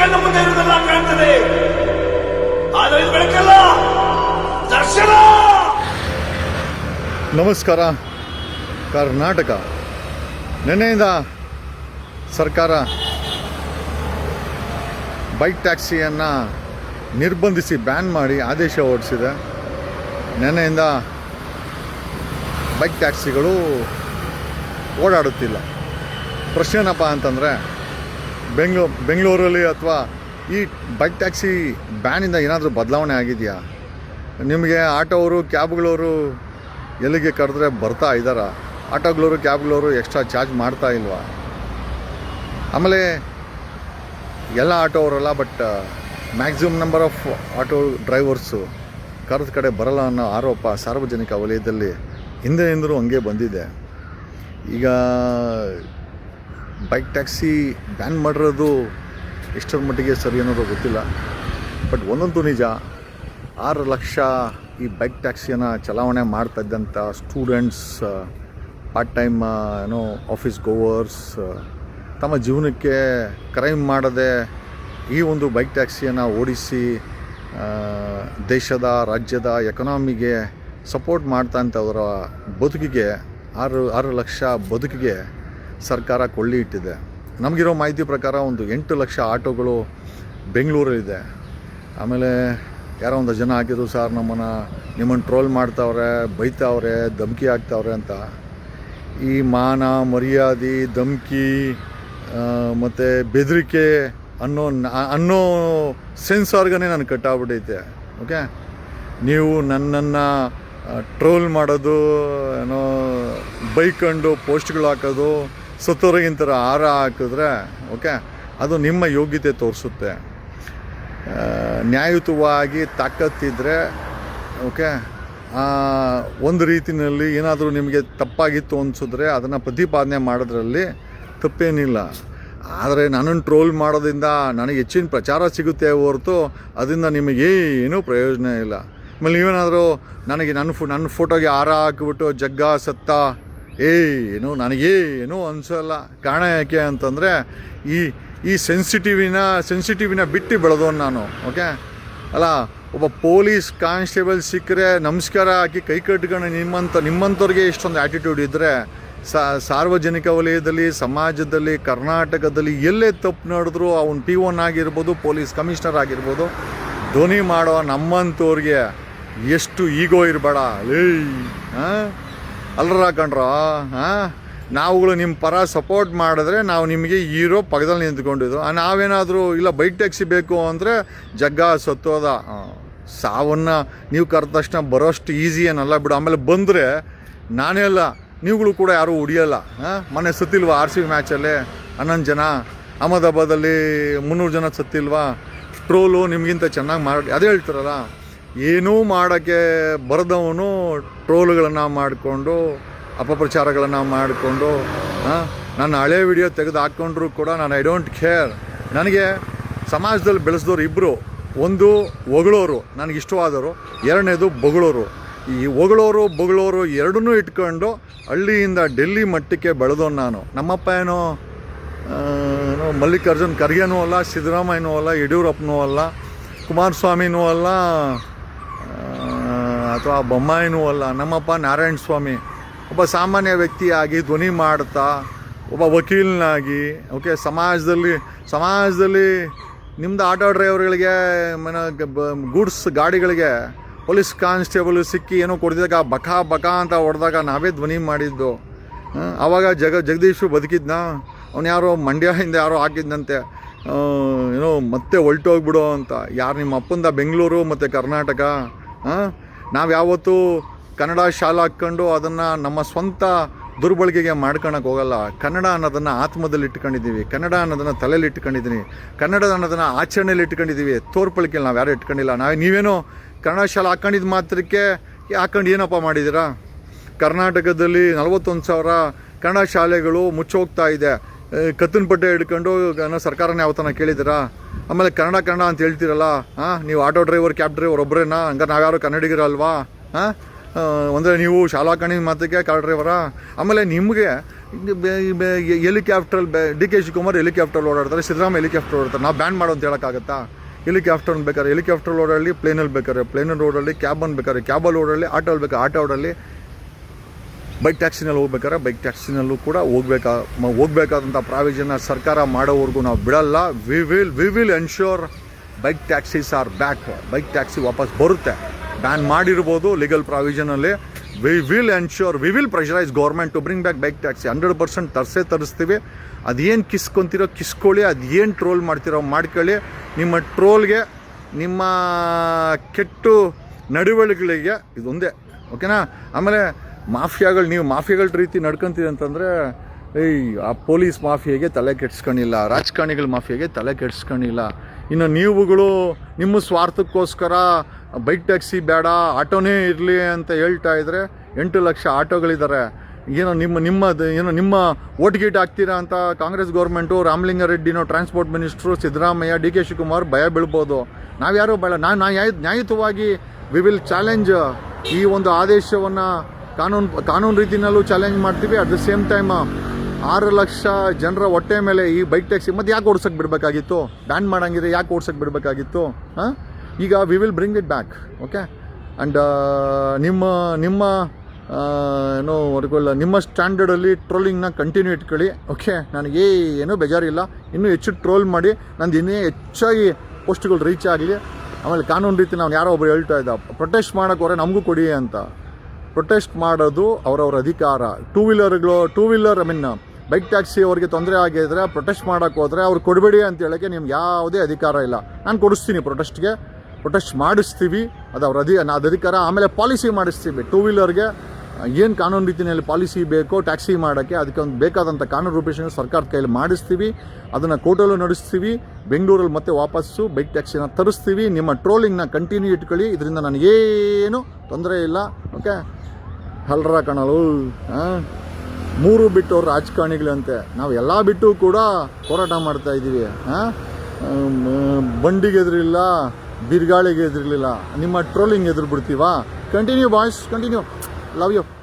ಕಣ್ಣ ಮುಂದೆ ಇರುವುದೆಲ್ಲ ಕಾಣ್ತದೆ. ಆದರೆ ಇದು ಬೆಳಕಲ್ಲ, ದರ್ಶನ! ನಮಸ್ಕಾರ, ಕರ್ನಾಟಕ. ನಿನ್ನೆಯಿಂದ ಸರ್ಕಾರ ಬೈಕ್ ಟ್ಯಾಕ್ಸಿಯನ್ನು ನಿರ್ಬಂಧಿಸಿ ಬ್ಯಾನ್ ಮಾಡಿ ಆದೇಶ ಹೊರಡಿಸಿದೆ. ನಿನ್ನೆಯಿಂದ ಬೈಕ್ ಟ್ಯಾಕ್ಸಿಗಳು ಓಡಾಡುತ್ತಿಲ್ಲ. ಪ್ರಶ್ನೆ ಏನಪ್ಪ ಅಂತಂದರೆ ಬೆಂಗ್ಳೂ, ಬೆಂಗಳೂರಲ್ಲಿ ಅಥವಾ ಈ ಬೈಕ್ ಟ್ಯಾಕ್ಸಿ ಬ್ಯಾನಿಂದ ಏನಾದರೂ ಬದಲಾವಣೆ ಆಗಿದೆಯಾ? ನಿಮಗೆ ಆಟೋವರು ಕ್ಯಾಬ್ಗಳವರು ಎಲ್ಲಿಗೆ ಕರೆದ್ರೆ ಬರ್ತಾ ಇದ್ದಾರಾ? ಆಟೋಗಳವರು ಕ್ಯಾಬ್ಗಳವರು ಎಕ್ಸ್ಟ್ರಾ ಚಾರ್ಜ್ ಮಾಡ್ತಾ ಇಲ್ವಾ? ಆಮೇಲೆ ಎಲ್ಲ ಆಟೋ ಅವರಲ್ಲ but maximum number of auto drivers ಕರೆದ ಕಡೆ ಬರಲ್ಲ ಅನ್ನೋ ಆರೋಪ ಸಾರ್ವಜನಿಕ ವಲಯದಲ್ಲಿ ಹಿಂದೆಯಿಂದಲೂ ಹಂಗೆ ಬಂದಿದೆ. ಈಗ ಬೈಕ್ ಟ್ಯಾಕ್ಸಿ ಬ್ಯಾನ್ ಮಾಡಿರೋದು ಎಷ್ಟರ ಮಟ್ಟಿಗೆ ಸರಿ ಅನ್ನೋದು ಗೊತ್ತಿಲ್ಲ. ಬಟ್ ಒಂದಂತೂ ನಿಜ, ಆರು ಲಕ್ಷ ಈ ಬೈಕ್ ಟ್ಯಾಕ್ಸಿಯನ್ನು ಚಲಾವಣೆ ಮಾಡ್ತಾ ಇದ್ದಂಥ ಸ್ಟೂಡೆಂಟ್ಸ್ ಪಾರ್ಟ್ ಟೈಮ್ ಏನೋ ಆಫೀಸ್ ಗೋವರ್ಸ್ ತಮ್ಮ ಜೀವನಕ್ಕೆ ಕ್ರೈಮ್ ಮಾಡದೆ ಈ ಒಂದು ಬೈಕ್ ಟ್ಯಾಕ್ಸಿಯನ್ನು ಓಡಿಸಿ ದೇಶದ, ರಾಜ್ಯದ ಎಕನಾಮಿಗೆ ಸಪೋರ್ಟ್ ಮಾಡ್ತಾ ಅಂಥವರ ಬದುಕಿಗೆ, ಆರು ಆರು ಲಕ್ಷ ಬದುಕಿಗೆ ಸರ್ಕಾರ ಕೊಳ್ಳಿ ಇಟ್ಟಿದೆ. ನಮಗಿರೋ ಮಾಹಿತಿ ಪ್ರಕಾರ ಒಂದು ಎಂಟು ಲಕ್ಷ ಆಟೋಗಳು ಬೆಂಗಳೂರಲ್ಲಿದೆ. ಆಮೇಲೆ ಯಾರೋ ಒಂದು ಜನ ಹಾಕಿದ್ರು, ಸರ್ ನಮ್ಮನ್ನು ನಿಮ್ಮನ್ನು ಟ್ರೋಲ್ ಮಾಡ್ತಾವ್ರೆ, ಬೈತಾವ್ರೆ, ಧಮಕಿ ಹಾಕ್ತಾವ್ರೆ ಅಂತ. ಈ ಮಾನ, ಮರ್ಯಾದೆ, ಧಮಕಿ ಮತ್ತು ಬೆದರಿಕೆ ಅನ್ನೋ ಅನ್ನೋ ಸೆನ್ಸಾರ್ಗನೇ ನಾನು ಕಟ್ಟಾಗ್ಬಿಟ್ಟೈತೆ. ಓಕೆ? ನೀವು ನನ್ನನ್ನು ಟ್ರೋಲ್ ಮಾಡೋದು, ಏನೋ ಬೈಕಂಡು ಪೋಸ್ಟ್ಗಳು ಹಾಕೋದು ಸತ್ತೋರಿಗಿಂತರ ಹಾರ ಹಾಕಿದ್ರೆ ಓಕೆ ಅದು ನಿಮ್ಮ ಯೋಗ್ಯತೆ ತೋರಿಸುತ್ತೆ. ನ್ಯಾಯಯುತವಾಗಿ ತಾಕತ್ತಿದ್ದರೆ ಓಕೆ ಒಂದು ರೀತಿಯಲ್ಲಿ ಏನಾದರೂ ನಿಮಗೆ ತಪ್ಪಾಗಿತ್ತು ಅನಿಸಿದ್ರೆ ಅದನ್ನು ಪ್ರತಿಪಾದನೆ ಮಾಡೋದ್ರಲ್ಲಿ ತಪ್ಪೇನಿಲ್ಲ. ಆದರೆ ನನ್ನನ್ನು ಟ್ರೋಲ್ ಮಾಡೋದ್ರಿಂದ ನನಗೆ ಹೆಚ್ಚಿನ ಪ್ರಚಾರ ಸಿಗುತ್ತೆ ಹೊರತು ಅದರಿಂದ ನಿಮಗೇನೂ ಪ್ರಯೋಜನ ಇಲ್ಲ. ಆಮೇಲೆ ನೀವೇನಾದರೂ ನನಗೆ ನನ್ನ ಫೋ, ನನ್ನ ಫೋಟೋಗೆ ಹಾರ ಹಾಕಿಬಿಟ್ಟು ಜಗ್ಗ ಸತ್ತ ಏನು ನನಗೇನು ಅನಿಸಲ್ಲ. ಕಾರಣ ಯಾಕೆ ಅಂತಂದರೆ, ಈ ಈ ಸೆನ್ಸಿಟಿವಿನ ಸೆನ್ಸಿಟಿವಿನ ಬಿಟ್ಟು ಬೆಳೆದವನು ನಾನು ಓಕೆ ಅಲ್ಲ, ಒಬ್ಬ ಪೊಲೀಸ್ ಕಾನ್ಸ್ಟೇಬಲ್ ಸಿಕ್ಕರೆ ನಮಸ್ಕಾರ ಹಾಕಿ ಕೈ ಕಟ್ಕೊಂಡು ನಿಮ್ಮಂಥ, ನಿಮ್ಮಂಥವ್ರಿಗೆ ಇಷ್ಟೊಂದು ಆ್ಯಟಿಟ್ಯೂಡ್ ಇದ್ದರೆ ಸಾರ್ವಜನಿಕ ವಲಯದಲ್ಲಿ, ಸಮಾಜದಲ್ಲಿ, ಕರ್ನಾಟಕದಲ್ಲಿ ಎಲ್ಲೇ ತಪ್ಪು ನಡೆದ್ರು ಅವನು ಪಿ ಒನ್ ಆಗಿರ್ಬೋದು, ಪೊಲೀಸ್ ಕಮಿಷನರ್ ಆಗಿರ್ಬೋದು, ಧ್ವನಿ ಮಾಡೋ ನಮ್ಮಂಥವ್ರಿಗೆ ಎಷ್ಟು ಈಗೋ ಇರಬೇಡ. ಲೇ ಹಾಂ ಅಲ್ರ ಕಣ್ರ, ಹಾಂ? ನಾವುಗಳು ನಿಮ್ಮ ಪರ ಸಪೋರ್ಟ್ ಮಾಡಿದ್ರೆ ನಾವು ನಿಮಗೆ ಈರೋ ಪಕ್ಕದಲ್ಲಿ ನಿಂತ್ಕೊಂಡಿದ್ದು. ನಾವೇನಾದರೂ, ಇಲ್ಲ ಬೈಕ್ ಟ್ಯಾಕ್ಸಿ ಬೇಕು ಅಂದರೆ ಜಗ್ಗ ಸತ್ತೋದ ಸಾವನ್ನು ನೀವು ಕರೆದ ತಕ್ಷಣ ಬರೋಷ್ಟು ಈಸಿ ಏನಲ್ಲ ಬಿಡು. ಆಮೇಲೆ ಬಂದರೆ ನಾನೇ ಅಲ್ಲ, ನೀವುಗಳು ಕೂಡ ಯಾರೂ ಉಡಿಯೋಲ್ಲ. ಹಾಂ? ಮೊನ್ನೆ ಸತ್ತಿಲ್ವಾ ಆರ್ ಸಿ ಮ್ಯಾಚಲ್ಲಿ ಹನ್ನೊಂದು ಜನ. ಅಹಮದಾಬಾದಲ್ಲಿ ಮುನ್ನೂರು ಜನ ಸತ್ತಿಲ್ವಾ? ಟ್ರೋಲು ನಿಮಗಿಂತ ಚೆನ್ನಾಗಿ ಮಾಡಿ ಅದೇ ಹೇಳ್ತಾರಲ್ಲ. ಏನೂ ಮಾಡೋಕ್ಕೆ ಬರೆದವನು ಟ್ರೋಲ್ಗಳನ್ನು ಮಾಡಿಕೊಂಡು, ಅಪಪ್ರಚಾರಗಳನ್ನು ಮಾಡಿಕೊಂಡು ನನ್ನ ಹಳೆ ವಿಡಿಯೋ ತೆಗೆದು ಹಾಕ್ಕೊಂಡ್ರು ಕೂಡ ನಾನು ಐ ಡೋಂಟ್ ಕೇರ್ ನನಗೆ ಸಮಾಜದಲ್ಲಿ ಬೆಳೆಸಿದವ್ರು ಇಬ್ಬರು ಒಂದು ಹೊಗಳೋರು, ನನಗೆ ಇಷ್ಟವಾದವರು. ಎರಡನೇದು ಬೊಗಳೋರು. ಈ ಹೊಗಳೋರು, ಬೊಗಳೋರು ಎರಡನ್ನೂ ಇಟ್ಕೊಂಡು ಹಳ್ಳಿಯಿಂದ ಡೆಲ್ಲಿ ಮಟ್ಟಕ್ಕೆ ಬೆಳೆದವನು ನಾನು. ನಮ್ಮಪ್ಪ ಏನೋ ಮಲ್ಲಿಕಾರ್ಜುನ್ ಖರ್ಗೆನೂ ಅಲ್ಲ, ಸಿದ್ದರಾಮಯ್ಯನೂ ಅಲ್ಲ, ಯಡಿಯೂರಪ್ಪನೂ ಅಲ್ಲ, ಕುಮಾರಸ್ವಾಮಿನೂ ಅಲ್ಲ ಅಥವಾ ಬೊಮ್ಮಾಯಿನೂ ಅಲ್ಲ, ನಮ್ಮಪ್ಪ ನಾರಾಯಣ ಸ್ವಾಮಿ. ಒಬ್ಬ ಸಾಮಾನ್ಯ ವ್ಯಕ್ತಿಯಾಗಿ ಧ್ವನಿ ಮಾಡ್ತಾ, ಒಬ್ಬ ವಕೀಲನಾಗಿ, ಓಕೆ, ಸಮಾಜದಲ್ಲಿ ಸಮಾಜದಲ್ಲಿ ನಿಮ್ಮದು ಆಟೋ ಡ್ರೈವರ್ಗಳಿಗೆ, ಮನ ಗೂಡ್ಸ್ ಗಾಡಿಗಳಿಗೆ ಪೊಲೀಸ್ ಕಾನ್ಸ್ಟೇಬಲ್ ಸಿಕ್ಕಿ ಏನೋ ಕೊಡ್ದಿದಾಗ ಬಕ ಬಕ ಅಂತ ಹೊಡೆದಾಗ ನಾವೇ ಧ್ವನಿ ಮಾಡಿದ್ದು. ಆವಾಗ ಜಗ, ಜಗದೀಶು ಬದುಕಿದ್ನ, ಅವನು ಯಾರೋ ಮಂಡ್ಯದಿಂದ ಯಾರೋ ಹಾಕಿದ್ದಂತೆ ಏನೋ ಮತ್ತೆ ಹೊಲ್ಟೋಗ್ಬಿಡೋ ಅಂತ. ಯಾರು ನಿಮ್ಮ ಅಪ್ಪಂದ ಬೆಂಗಳೂರು ಮತ್ತು ಕರ್ನಾಟಕ? ನಾವು ಯಾವತ್ತೂ ಕನ್ನಡ ಶಾಲೆ ಹಾಕ್ಕೊಂಡು ಅದನ್ನು ನಮ್ಮ ಸ್ವಂತ ದುರ್ಬಳಕೆಗೆ ಮಾಡ್ಕೊಳಕ್ಕೆ ಹೋಗಲ್ಲ. ಕನ್ನಡ ಅನ್ನೋದನ್ನು ಆತ್ಮದಲ್ಲಿ ಇಟ್ಕೊಂಡಿದ್ದೀವಿ. ಕನ್ನಡ ಅನ್ನೋದನ್ನು ತಲೆಯಲ್ಲಿ ಇಟ್ಕೊಂಡಿದ್ದೀನಿ ಕನ್ನಡ ಅನ್ನೋದನ್ನು ಆಚರಣೆಯಲ್ಲಿ ಇಟ್ಕೊಂಡಿದ್ದೀವಿ ತೋರ್ಪಳಿಕೆಯಲ್ಲಿ ನಾವು ಯಾರು ಇಟ್ಕೊಂಡಿಲ್ಲ. ನಾವು ನೀವೇನೋ ಕನ್ನಡ ಶಾಲೆ ಹಾಕೊಂಡಿದ್ದು ಮಾತ್ರಕ್ಕೆ ಹಾಕೊಂಡು ಏನಪ್ಪ ಮಾಡಿದ್ದೀರಾ ಕರ್ನಾಟಕದಲ್ಲಿ ನಲವತ್ತೊಂದು ಸಾವಿರ ಕನ್ನಡ ಶಾಲೆಗಳು ಮುಚ್ಚೋಗ್ತಾ ಇದೆ. ಕತ್ತಿನ ಪಟ್ಟೆ ಹಿಡ್ಕೊಂಡು ಸರ್ಕಾರನೇ ಯಾವತ್ತನ ಕೇಳಿದ್ದೀರಾ ಆಮೇಲೆ ಕನ್ನಡ ಕನ್ನಡ ಅಂತ ಹೇಳ್ತೀರಲ್ಲ ಹಾಂ ನೀವು ಆಟೋ ಡ್ರೈವರ್, ಕ್ಯಾಬ್ ಡ್ರೈವರ್ ಒಬ್ಬರೇನಾ ಹಂಗಾರೆ ನಾವ್ಯಾರು ಕನ್ನಡಿಗರಲ್ವಾ ಹಾಂ ಅಂದರೆ ನೀವು ಶಾಲಾ ಕಣಿ ಮಾತಕ್ಕೆ ಕಾರ್ ಡ್ರೈವರಾ? ಆಮೇಲೆ ನಿಮಗೆ helicopter D K Shivakumar helicopter ಓಡಾಡ್ತಾರೆ, ಸಿದ್ದರಾಮಯ್ಯ ಹೆಲಿಕಾಪ್ಟರ್ ಓಡಾಡ್ತಾರೆ. ನಾವು ಬ್ಯಾನ್ ಮಾಡೋ ಅಂತ ಹೇಳೋಕ್ಕಾಗತ್ತಾ? ಹೆಲಿಕಾಪ್ಟರ್ ಬೇಕಾದ್ರೆ, ಹೆಲಿಕಾಪ್ಟರ್ ಓಡಾಡಲಿ, ಪ್ಲೇನಲ್ಲಿ ಬೇಕಾದ್ರೆ ಪ್ಲೇನಲ್ಲಿ ಓಡಾಡಲಿ ಕ್ಯಾಬನ್ನು ಬೇಕಾದ್ರೆ, ಕ್ಯಾಬಲ್ಲಿ ಓಡಾಡಲಿ ಆಟೋಲ್ಲಿ ಬೇಕಾದ್ರೆ ಆಟೋ ಓಡಾಡಲಿ ಬೈಕ್ ಟ್ಯಾಕ್ಸಿನಲ್ಲಿ ಹೋಗ್ಬೇಕಾದ್ರೆ ಬೈಕ್ ಟ್ಯಾಕ್ಸಿನಲ್ಲೂ ಕೂಡ ಹೋಗ್ಬೇಕಾ ಹೋಗ್ಬೇಕಾದಂಥ ಪ್ರಾವಿಷನ್ನ ಸರ್ಕಾರ ಮಾಡೋವರೆಗೂ ನಾವು ಬಿಡಲ್ಲ. We will we will ensure bike taxis are back bike taxi ವಾಪಸ್ ಬರುತ್ತೆ. ಬ್ಯಾನ್ ಮಾಡಿರ್ಬೋದು legal ಪ್ರಾವಿಷನಲ್ಲಿ we will ensure we will pressurise government to bring back bike taxi. Hundred percent ತರಿಸೇ ತರಿಸ್ತೀವಿ. ಅದೇನು ಕಿಸ್ಕೊಂತೀರೋ ಕಿಸ್ಕೊಳ್ಳಿ ಅದೇನು ಟ್ರೋಲ್ ಮಾಡ್ತಿರೋ ಮಾಡ್ಕೊಳ್ಳಿ. ನಿಮ್ಮ ಟ್ರೋಲ್ಗೆ ನಿಮ್ಮ ಕೆಟ್ಟು ನಡವಳಿಕೆಗಳಿಗೆ ಇದೊಂದೇ. ಓಕೆನಾ ಆಮೇಲೆ ಮಾಫಿಯಾಗಳು, ನೀವು ಮಾಫಿಯಾಗಳ ರೀತಿ ನಡ್ಕೊಂತೀರಿ ಅಂತಂದರೆ, ಏಯ್, ಆ ಪೊಲೀಸ್ ಮಾಫಿಯಾಗೆ ತಲೆ ಕೆಡ್ಸ್ಕೊಂಡಿಲ್ಲ ರಾಜಕಾರಣಿಗಳ ಮಾಫಿಯಾಗೆ ತಲೆ ಕೆಡ್ಸ್ಕೊಂಡಿಲ್ಲ ಇನ್ನು ನೀವುಗಳು ನಿಮ್ಮ ಸ್ವಾರ್ಥಕ್ಕೋಸ್ಕರ ಬೈಕ್ ಟ್ಯಾಕ್ಸಿ ಬೇಡ, ಆಟೋನೇ ಇರಲಿ ಅಂತ ಹೇಳ್ತಾ ಇದ್ದರೆ ಎಂಟು ಲಕ್ಷ ಆಟೋಗಳಿದ್ದಾರೆ ಏನೋ ನಿಮ್ಮ ನಿಮ್ಮ, ಏನೋ ನಿಮ್ಮ ಓಟ್ ಗೀಟ್ ಹಾಕ್ತೀರಾ ಅಂತ Congress government ರಾಮಲಿಂಗಾರೆಡ್ಡಿನೋ transport minister, Siddaramaiah, D K Shivakumar ಭಯ ಬೀಳ್ಬೋದು. ನಾವ್ಯಾರೂ ಬೇಡ ನಾನು ನ್ಯಾಯ ನ್ಯಾಯಯುತವಾಗಿ ವಿ ವಿಲ್ ಚಾಲೆಂಜ್ ಈ ಒಂದು ಆದೇಶವನ್ನು ಕಾನೂನು ಕಾನೂನು ರೀತಿಯಲ್ಲೂ ಚಾಲೆಂಜ್ ಮಾಡ್ತೀವಿ. ಅಟ್ ದ ಸೇಮ್ ಟೈಮ್ ಆರು ಲಕ್ಷ ಜನರ ಹೊಟ್ಟೆ ಮೇಲೆ ಈ ಬೈಕ್ ಟ್ಯಾಕ್ಸಿ ಮತ್ತೆ ಯಾಕೆ ಓಡ್ಸಕ್ಕೆ ಬಿಡಬೇಕಾಗಿತ್ತು? ಬ್ಯಾನ್ ಮಾಡಂಗಿದ್ರೆ ಯಾಕೆ ಓಡ್ಸಕ್ಕೆ ಬಿಡಬೇಕಾಗಿತ್ತು? ಹಾಂ? ಈಗ we will bring it back okay and ನಿಮ್ಮ ನಿಮ್ಮ ಏನೋ ವರ್ಗಲ್ಲ ನಿಮ್ಮ ಸ್ಟ್ಯಾಂಡರ್ಡಲ್ಲಿ ಟ್ರೋಲಿಂಗ್ನ ಕಂಟಿನ್ಯೂ ಇಟ್ಕೊಳ್ಳಿ ಓಕೆ ನನಗೆ ಏನೂ ಬೇಜಾರಿಲ್ಲ. ಇನ್ನೂ ಹೆಚ್ಚು ಟ್ರೋಲ್ ಮಾಡಿ, ನಂದು ಇನ್ನೇ ಹೆಚ್ಚಾಗಿ ಪೋಸ್ಟ್ಗಳು ರೀಚ್ ಆಗಲಿ. ಆಮೇಲೆ ಕಾನೂನು ರೀತಿ ನಾವು ಯಾರೋ ಒಬ್ರು ಹೇಳ್ತಾ ಇದ್ದ ಪ್ರೊಟೆಸ್ಟ್ ಮಾಡೋಕ್ಕೆ ಹೊರೆ ನಮಗೂ ಕೊಡಿ ಅಂತ. ಪ್ರೊಟೆಸ್ಟ್ ಮಾಡೋದು ಅವರವ್ರ ಅಧಿಕಾರ. Two ವೀಲರ್ಗಳು two wheeler I mean bike taxi ಅವ್ರಿಗೆ ತೊಂದರೆ ಆಗಿದ್ರೆ ಪ್ರೊಟೆಸ್ಟ್ ಮಾಡೋಕೆ ಹೋದರೆ ಅವ್ರು ಕೊಡಬೇಡಿ ಅಂತ ಹೇಳೋಕ್ಕೆ ನಿಮ್ಗೆ ಯಾವುದೇ ಅಧಿಕಾರ ಇಲ್ಲ. ನಾನು ಕೊಡಿಸ್ತೀನಿ ಪ್ರೊಟೆಸ್ಟ್ಗೆ ಪ್ರೊಟೆಸ್ಟ್ ಮಾಡಿಸ್ತೀವಿ. ಅದು ಅವ್ರ ಅಧಿ ಅದು ಅಧಿಕಾರ. ಆಮೇಲೆ ಪಾಲಿಸಿ ಮಾಡಿಸ್ತೀವಿ. ಟೂ ವೀಲರ್ಗೆ ಏನು ಕಾನೂನು ರೀತಿಯಲ್ಲಿ ಪಾಲಿಸಿ ಬೇಕೋ ಟ್ಯಾಕ್ಸಿ ಮಾಡೋಕ್ಕೆ ಅದಕ್ಕೆ ಒಂದು ಬೇಕಾದಂಥ ಕಾನೂನು ರೂಪೇಷಣೆ ಸರ್ಕಾರದ ಕೈಯಲ್ಲಿ ಮಾಡಿಸ್ತೀವಿ. ಅದನ್ನು ಕೋರ್ಟಲ್ಲೂ ನಡೆಸ್ತೀವಿ. ಬೆಂಗಳೂರಲ್ಲಿ ಮತ್ತೆ ವಾಪಸ್ಸು ಬೈಕ್ ಟ್ಯಾಕ್ಸಿನ ತರಿಸ್ತೀವಿ. ನಿಮ್ಮ ಟ್ರೋಲಿಂಗ್ನ ಕಂಟಿನ್ಯೂ ಇಟ್ಕೊಳ್ಳಿ. ಇದರಿಂದ ನನಗೇನು ತೊಂದರೆ ಇಲ್ಲ. ಓಕೆ? ಹಲ್ರ ಕಣಲು. ಮೂರು ಬಿಟ್ಟು ಅವ್ರ ರಾಜಕಾರಣಿಗಳಂತೆ. ನಾವು ಎಲ್ಲ ಬಿಟ್ಟು ಕೂಡ ಹೋರಾಟ ಮಾಡ್ತಾ ಇದ್ದೀವಿ. ಬಂಡಿಗೆ ಎದುರಿಲ್ಲ, ಬಿರ್ಗಾಳಿಗೆ ನಿಮ್ಮ ಟ್ರೋಲಿಂಗ್ ಎದುರು ಬಿಡ್ತೀವಾ continue boys continue Love you.